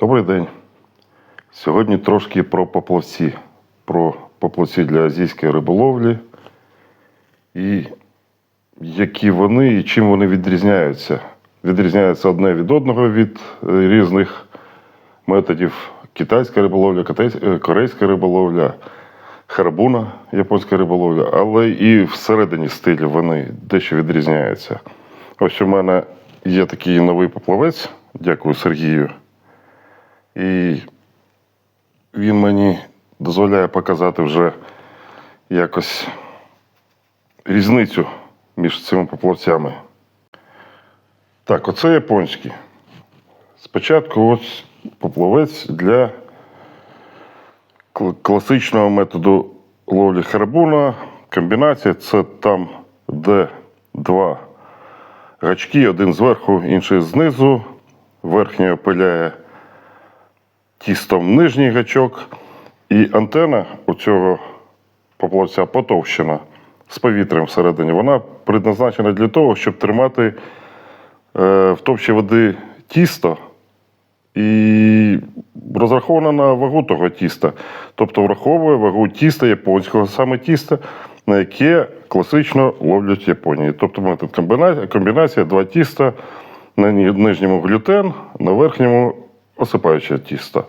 Добрий день. Сьогодні трошки про поплавці. Про поплавці для азійської риболовлі. І які вони і чим вони відрізняються. Відрізняються одне від одного від е, різних методів. Китайська риболовля, е, корейська риболовля, харабуна, японська риболовля, але і всередині стилю вони дещо відрізняються. Ось у мене є такий новий поплавець, дякую Сергію. І він мені дозволяє показати вже якось різницю між цими поплавцями. Так, оце японський. Спочатку ось поплавець для класичного методу ловлі харабуна. Комбінація це там, де два гачки, один зверху, інший знизу. Верхній опиляє тістом нижній гачок, і антена у цього поплавця потовщена з повітрям всередині. Вона предназначена для того, щоб тримати е, в товщі води тісто і розрахована на вагу того тіста. Тобто враховує вагу тіста японського, саме тіста, на яке класично ловлять в Японії. Тобто метод комбінація, комбінація два тіста, на нижньому глютен, на верхньому осипаюче тісто.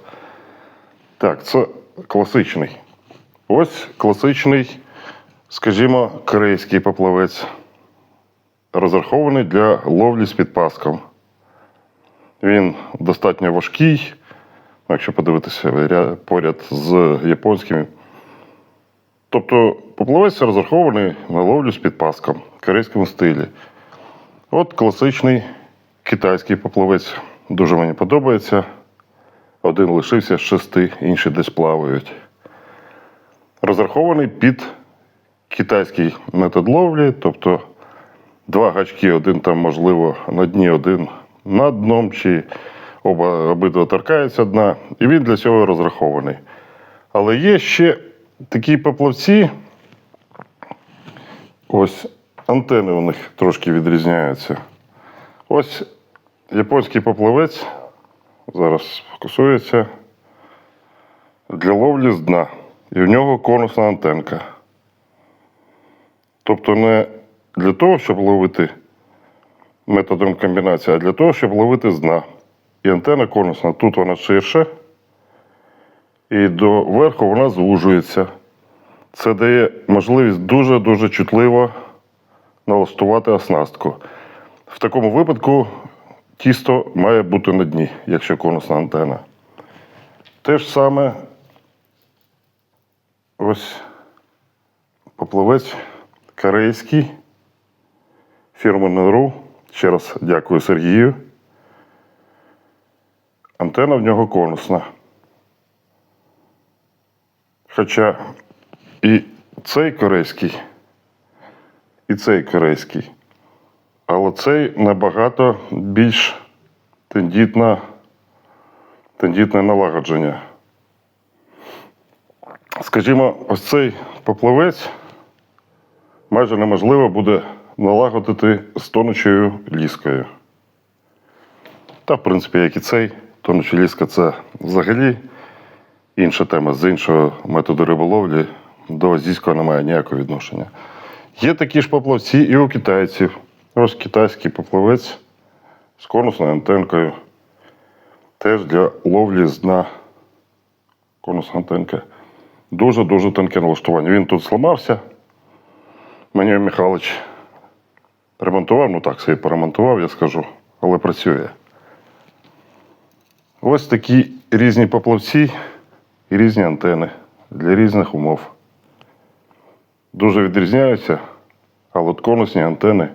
Так, це класичний. Ось класичний, скажімо, корейський поплавець, розрахований для ловлі з підпаском. Він достатньо важкий, якщо подивитися поряд з японським. Тобто поплавець розрахований на ловлю з підпаском в корейському стилі. От класичний китайський поплавець. Дуже мені подобається. Один лишився з шести, інші десь плавають. Розрахований під китайський метод ловлі, тобто два гачки, один там, можливо, на дні, один над дном, чи оба обидва торкаються дна, і він для цього розрахований. Але є ще такі поплавці. Ось антени у них трошки відрізняються. Ось японський поплавець зараз фокусується для ловлі з дна. І в нього конусна антенка. Тобто не для того, щоб ловити методом комбінації, а для того, щоб ловити з дна. І антенна конусна. Тут вона ширша, і до верху вона звужується. Це дає можливість дуже-дуже чутливо налаштувати оснастку. В такому випадку тісто має бути на дні, якщо конусна антена. Те ж саме ось поплавець корейський фірми Неру. Ще раз дякую Сергію. Антена в нього конусна. Хоча і цей корейський, і цей корейський. Але цей набагато більш тендітна, тендітне налагодження. Скажімо, ось цей поплавець майже неможливо буде налагодити з тонучою ліскою. Та, в принципі, як і цей, тонуча ліска це взагалі інша тема з іншого методу риболовлі до азійського немає ніякого відношення. Є такі ж поплавці і у китайців. Ось китайський поплавець з конусною антенкою. Теж для ловлі з дна конусна антенка. Дуже-дуже тонке налаштування. Він тут зламався. Мені Михайлович ремонтував, ну так собі поремонтував, я скажу, але працює. Ось такі різні поплавці і різні антени для різних умов. Дуже відрізняються, але от конусні антени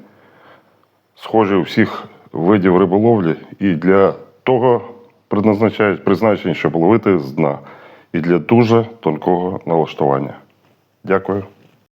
схожі у всіх видів риболовлі і для того призначають призначені, щоб ловити з дна, і для дуже тонкого налаштування. Дякую.